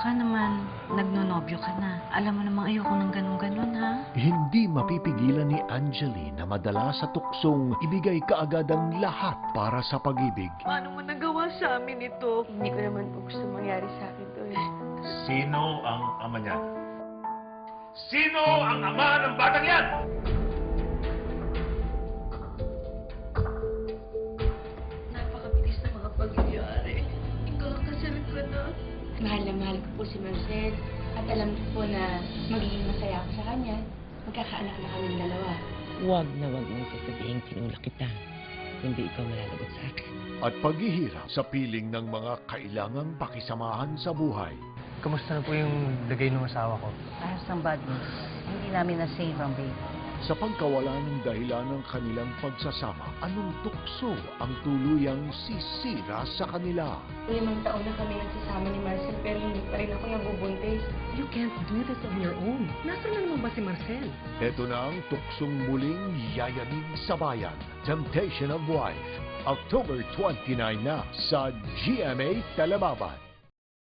baka naman nagnonobyo ka na. Alam mo namang ayoko ng ganun-ganun, ha? Hindi mapipigilan ni Angeline na madala sa tuksong ibigay kaagad ang lahat para sa pag-ibig. Paano mo nagawa sa amin ito? Hindi ko naman po gusto mangyari sa akin to eh. Sino ang ama niya? Sino ang ama ng batang yan? Mahal ko po si Marcel. At alam ko po na magiging masaya ako sa kanya. Magkakaanak na kaming dalawa. Huwag na huwag mong sasabihin tinulak kita. Kundi ikaw malalagot sa akin. At paghihirap sa piling ng mga kailangang pakisamahan sa buhay. Kamusta na po yung lagay ng asawa ko? I have some bad news. Hindi namin na-save ang baby. Sa pagkawala ng dahilan ng kanilang pagsasama, anong tukso ang tuluyang sisira sa kanila? Limang taon na kami nagsasama ni Marcel pero hindi pa rin ako nabubuntis. You can't do this on your own. Nasaan na naman ba si Marcel? Ito na ang tuksong muling yayanig sa bayan. Temptation of Wife. October 29 na sa GMA Telebabad.